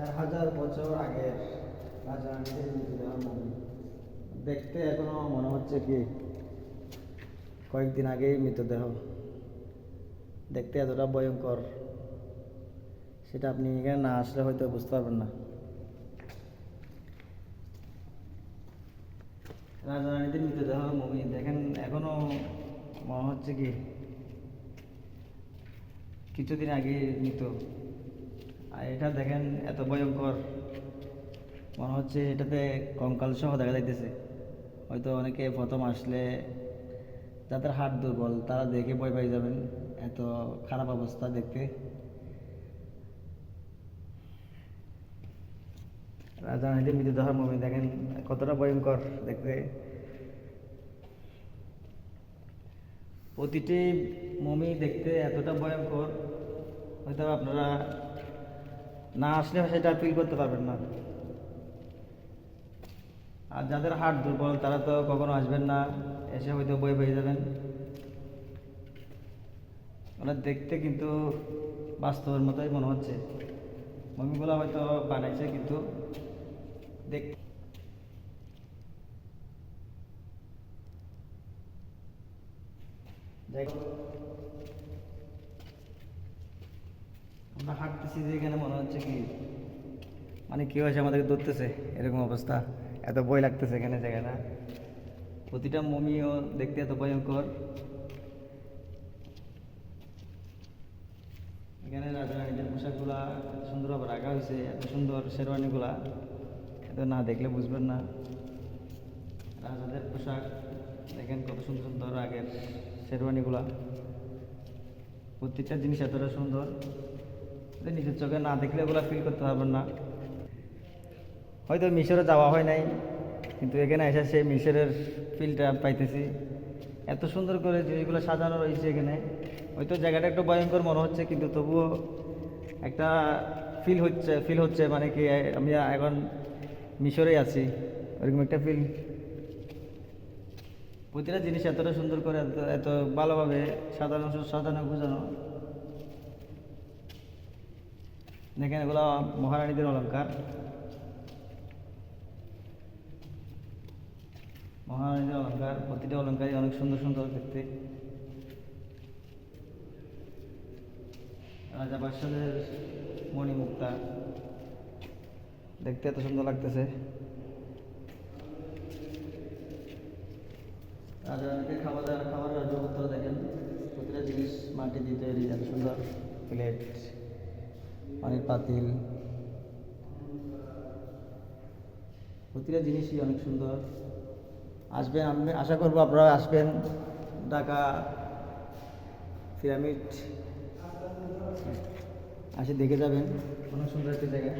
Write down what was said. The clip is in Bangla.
চার হাজার বছর মমি দেখতে এখনও মনে হচ্ছে কি কয়েকদিন আগেই মৃতদেহ। দেখতে এতটা ভয়ঙ্কর, সেটা আপনি এখানে না আসলে হয়তো বুঝতে পারবেন না। রাজা রানীদের মৃতদেহ মমি, দেখেন এখনও মনে হচ্ছে কি কিছুদিন আগে মৃত। আর এটা দেখেন এত ভয়ঙ্কর। মনে হচ্ছে এটাতে কঙ্কাল সহ দেখা যাইতেছে। হয়তো অনেকে প্রথম আসলে যাদের হাট দুর্বল, তারা দেখে ভয় পাই যাবেন। এত খারাপ অবস্থা দেখতে। রাজা রানীদের মৃতদেহ মুভি দেখেন কতটা ভয়ঙ্কর দেখতে। প্রতিটি মমি দেখতে এতটা ভয়ঙ্কর, হয়তো আপনারা না আসলে সেটা ফিল করতে পারবেন না। আর যাদের হাট দুর্বল, তারা তো কখনো আসবেন না, এসে হয়তো বই পেয়ে যাবেন। ওরা দেখতে কিন্তু বাস্তবের মতোই মনে হচ্ছে। মমিগুলো হয়তো বানাইছে কিন্তু দেখ আমরা হাঁটতেছি যে এখানে মনে হচ্ছে কি মানে কেউ এসে আমাদেরকে ধরতেছে, এরকম অবস্থা। এত ভয় লাগতেছে এখানে জায়গাটা। প্রতিটা মমিও দেখতে এত ভয়ঙ্কর। এখানে রাজা রানীদের পোশাকগুলা সুন্দরভাবে রাখা হয়েছে, এত সুন্দর শেরওয়ানিগুলা। এত না দেখলে বুঝবেন না। রাজাদের পোশাক, দেখেন কত সুন্দর সুন্দর আগের শেরওয়ানিগুলা। প্রত্যেকটা জিনিস এতটা সুন্দর। এটা নিজের চোখে না দেখলে ওগুলো ফিল করতে পারবেন না। হয়তো মিশরে যাওয়া হয় নাই, কিন্তু এখানে এসে সেই মিশরের ফিলটা পাইতেছি। এত সুন্দর করে জিনিসগুলো সাজানো রয়েছে এখানে। হয়তো জায়গাটা একটু ভয়ঙ্কর মনে হচ্ছে, কিন্তু তবুও একটা ফিল হচ্ছে ফিল হচ্ছে মানে কি আমি এখন মিশরেই আছি, ওরকম একটা ফিল প্রতিটা জিনিস এতটা সুন্দর করে, এত এত ভালোভাবে সাজানো সাজানো গুজানো দেখেন এগুলো মহারানীদের অলঙ্কার মহারানীদের অলঙ্কার প্রতিটা অলঙ্কারই অনেক সুন্দর সুন্দর দেখতে। রাজা বাদশাদের মণিমুক্তা। দেখতে এত সুন্দর লাগতেছে। রাজা খাবার খাবার রাজ্যপত্র দেখেন। প্রতিটা জিনিস মাটি দিয়ে তৈরি, এত সুন্দর প্লেট। অনেক পাতিল। প্রতিটা জিনিসই অনেক সুন্দর। আসবেন, আমি আশা করব আপনারা আসবেন ঢাকা পিরামিড। আসে দেখে যাবেন। অনেক সুন্দর একটি জায়গা।